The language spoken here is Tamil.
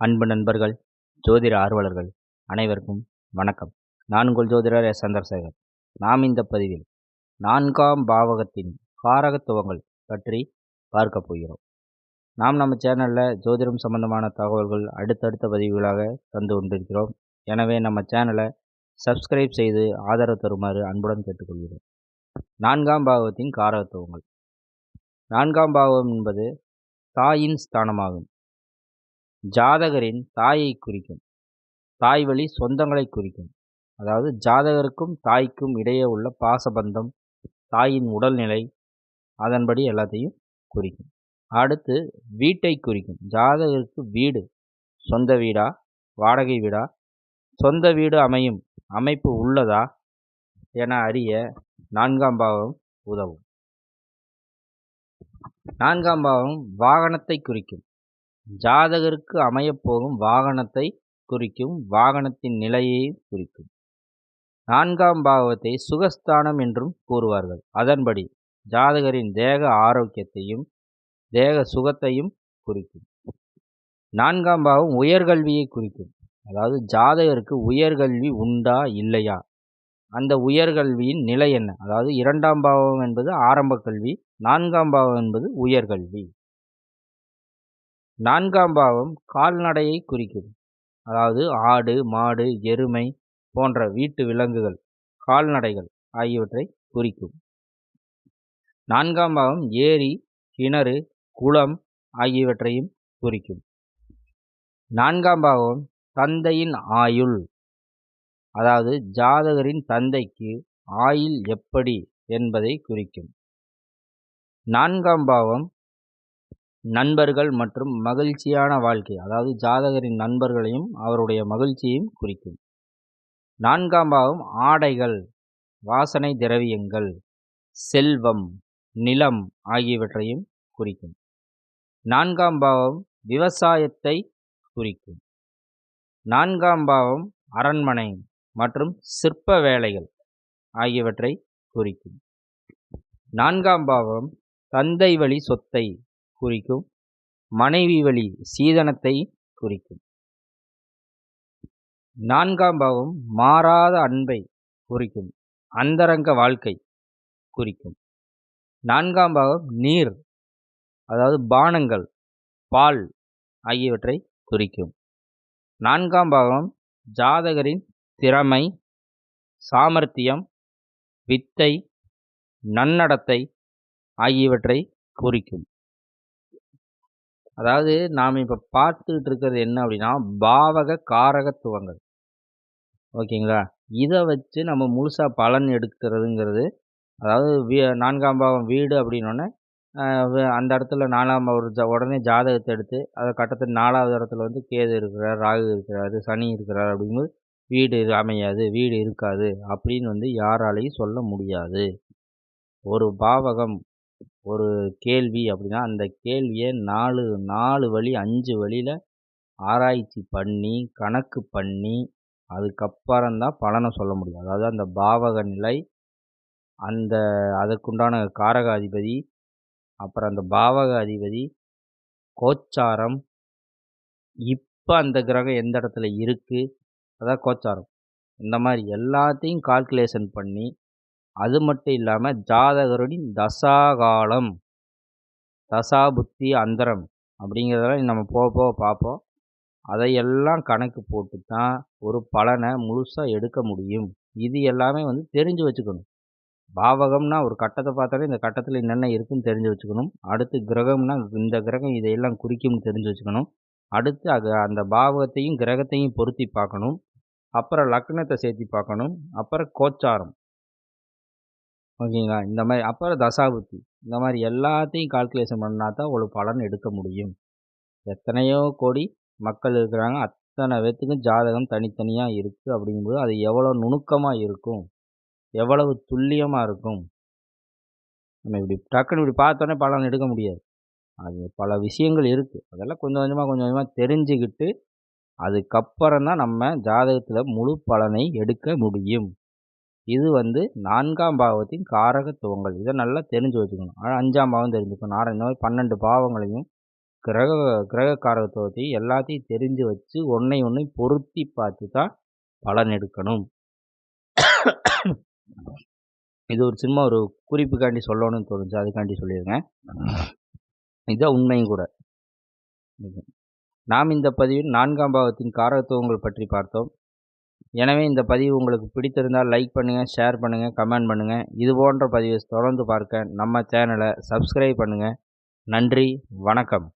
அன்பு நண்பர்கள் ஜோதிட ஆர்வலர்கள் அனைவருக்கும் வணக்கம். நான் உங்கள் ஜோதிடர் எஸ். சந்திரசேகர். நாம் இந்த பதிவில் நான்காம் பாவகத்தின் காரகத்துவங்கள் பற்றி பார்க்க போகிறோம். நாம் நம்ம சேனலில் ஜோதிடம் சம்பந்தமான தகவல்கள் அடுத்தடுத்த பதிவுகளாக தந்து கொண்டிருக்கிறோம். எனவே நம்ம சேனலை சப்ஸ்கிரைப் செய்து ஆதரவு தருமாறு அன்புடன் கேட்டுக்கொள்கிறோம் நான்காம் பாவகத்தின் காரகத்துவங்கள் நான்காம் பாவம் என்பது தாயின் ஸ்தானமாகும். ஜாதகரின் தாயை குறிக்கும். தாய் வழி சொந்தங்களை குறிக்கும். அதாவது ஜாதகருக்கும் தாய்க்கும் இடையே உள்ள பாசபந்தம் தாயின் உடல்நிலை அதன்படி எல்லாத்தையும் குறிக்கும். அடுத்து வீட்டை குறிக்கும். ஜாதகருக்கு வீடு சொந்த வீடா வாடகை வீடா? சொந்த வீடு அமையும். அமைப்பு உள்ளதா? என அறிய நான்காம் பாவம் உதவும். நான்காம் பாவம் வாகனத்தை குறிக்கும். ஜாதகருக்கு அமையப்போகும் வாகனத்தை குறிக்கும் வாகனத்தின் நிலையை குறிக்கும். நான்காம் பாவத்தை சுகஸ்தானம் என்றும் கூறுவார்கள். அதன்படி ஜாதகரின் தேக ஆரோக்கியத்தையும் தேக சுகத்தையும் குறிக்கும். நான்காம் பாவம் உயர்கல்வியை குறிக்கும். அதாவது ஜாதகருக்கு உயர்கல்வி உண்டா இல்லையா? அந்த உயர்கல்வியின் நிலை என்ன? அதாவது இரண்டாம் பாவம் என்பது ஆரம்ப கல்வி நான்காம் பாவம் என்பது உயர்கல்வி. நான்காம் பாவம் கால்நடையை குறிக்கும் அதாவது ஆடு மாடு எருமை போன்ற வீட்டு விலங்குகள் கால்நடைகள் ஆகியவற்றை குறிக்கும். நான்காம் பாவம் ஏரி கிணறு குளம் ஆகியவற்றையும் குறிக்கும். நான்காம் பாவம் தந்தையின் ஆயுள். அதாவது ஜாதகரின் தந்தைக்கு ஆயுள் எப்படி என்பதை குறிக்கும். நான்காம் பாவம் நண்பர்கள் மற்றும் மகிழ்ச்சியான வாழ்க்கை அதாவது ஜாதகரின் நண்பர்களையும் அவருடைய மகிழ்ச்சியையும் குறிக்கும். நான்காம் பாவம் ஆடைகள் வாசனை திரவியங்கள் செல்வம் நிலம் ஆகியவற்றையும் குறிக்கும். நான்காம் பாவம் விவசாயத்தை குறிக்கும். நான்காம் பாவம் அரண்மனை மற்றும் சிற்ப வேலைகள் ஆகியவற்றை குறிக்கும். நான்காம் பாவம் தந்தை வழி சொத்தை குறிக்கும். மனைவி வழி சீதனத்தை குறிக்கும். நான்காம் பாவம் மாறாத அன்பை குறிக்கும். அந்தரங்க வாழ்க்கை குறிக்கும். நான்காம் பாவம் நீர் அதாவது பானங்கள் பால் ஆகியவற்றை குறிக்கும். நான்காம் பாவம் ஜாதகரின் திறமை சாமர்த்தியம் வித்தை நன்னடத்தை ஆகியவற்றை குறிக்கும். அதாவது நாம் இப்போ பார்த்துக்கிட்டு இருக்கிறது என்ன அப்படின்னா பாவக காரகத்துவங்கள். ஓகேங்களா? இதை வச்சு நம்ம முழுசாக பலன் எடுக்கிறதுங்கிறது அதாவது வீ நான்காம் பாவம் வீடு அப்படின்னோடனே அந்த இடத்துல நாலாம் ஒரு ஜ உடனே ஜாதகத்தை எடுத்து அதை கட்டத்தில் நாலாவது இடத்துல வந்து கேது இருக்கிறார் ராகு இருக்கிறாரு சனி இருக்கிறார் அப்படிங்கும்போது வீடு அமையாது வீடு இருக்காது அப்படின்னு வந்து யாராலையும் சொல்ல முடியாது. ஒரு பாவகம் ஒரு கேள்வி அப்படின்னா அந்த கேள்வியை நாலு நாலு வழி அஞ்சு வழியில் ஆராய்ச்சி பண்ணி கணக்கு பண்ணி அதுக்கப்புறந்தான் பலனை சொல்ல முடியும். அதாவது அந்த பாவக நிலை அந்த அதற்குண்டான காரக அதிபதி அப்புறம் அந்த பாவக அதிபதி கோச்சாரம் இப்போ அந்த கிரகம் எந்த இடத்துல இருக்குது அதான் கோச்சாரம். இந்த மாதிரி எல்லாத்தையும் கால்குலேஷன் பண்ணி அது மட்டும் இல்லாமல் ஜாதகருடைய தசாகாலம் தசா புத்தி அந்தரம் அப்படிங்கிறதெல்லாம் நம்ம போக போக பார்ப்போம். அதையெல்லாம் கணக்கு போட்டு தான் ஒரு பலனை முழுசாக எடுக்க முடியும். இது எல்லாமே வந்து தெரிஞ்சு வச்சுக்கணும். பாவகம்னா ஒரு கட்டத்தை பார்த்தாலே இந்த கட்டத்தில் என்னென்ன இருக்குன்னு தெரிஞ்சு வச்சுக்கணும். அடுத்து கிரகம்னா இந்த கிரகம் இதையெல்லாம் குறிக்கும்னு தெரிஞ்சு வச்சுக்கணும். அடுத்து அது அந்த பாவகத்தையும் கிரகத்தையும் பொருத்தி பார்க்கணும். அப்புறம் லக்னத்தை சேர்த்தி பார்க்கணும். அப்புறம் கோச்சாரம். ஓகேங்களா? இந்த மாதிரி அப்புறம் தசாபுத்தி. இந்த மாதிரி எல்லாத்தையும் கால்குலேஷன் பண்ணால் தான் ஒரு பலன் எடுக்க முடியும். எத்தனையோ கோடி மக்கள் இருக்கிறாங்க. அத்தனை பேர்த்துக்கும் ஜாதகம் தனித்தனியாக இருக்குது அப்படிங்கும்போது அது எவ்வளோ நுணுக்கமாக இருக்கும்? எவ்வளவு துல்லியமாக இருக்கும்? நம்ம இப்படி டக்குன்னு இப்படி பார்த்தோன்னே பலன் எடுக்க முடியாது. அது பல விஷயங்கள் இருக்குது அதெல்லாம் கொஞ்சம் கொஞ்சமாக கொஞ்சம் கொஞ்சமாக தெரிஞ்சுக்கிட்டு அதுக்கப்புறம் தான் நம்ம ஜாதகத்தில் முழு பலனை எடுக்க முடியும். இது வந்து நான்காம் பாவத்தின் காரகத்துவங்கள். இதை நல்லா தெரிஞ்சு வச்சுக்கணும். அஞ்சாம் பாவம் தெரிஞ்சுக்கணும். ஆறு இந்த மாதிரி பன்னெண்டு பாவங்களையும் கிரக கிரக காரகத்துவத்தையும் எல்லாத்தையும் தெரிஞ்சு வச்சு ஒன்றை ஒன்று பொருத்தி பார்த்து தான் பலன் எடுக்கணும். இது ஒரு சும்மா ஒரு குறிப்புக்காண்டி சொல்லணும்னு தோணுச்சு. அதுக்காண்டி சொல்லியிருக்கேன். இதுதான் உண்மையும் கூட. நாம் இந்த பதிவில் நான்காம் பாவத்தின் காரகத்துவங்கள் பற்றி பார்த்தோம். எனவே இந்த பதிவு உங்களுக்கு பிடித்திருந்தால் லைக் பண்ணுங்கள் ஷேர் பண்ணுங்கள் கமெண்ட் பண்ணுங்கள் இது போன்ற பதிவை தொடர்ந்து பார்க்க நம்ம சேனலை சப்ஸ்கிரைப் பண்ணுங்கள் நன்றி வணக்கம்.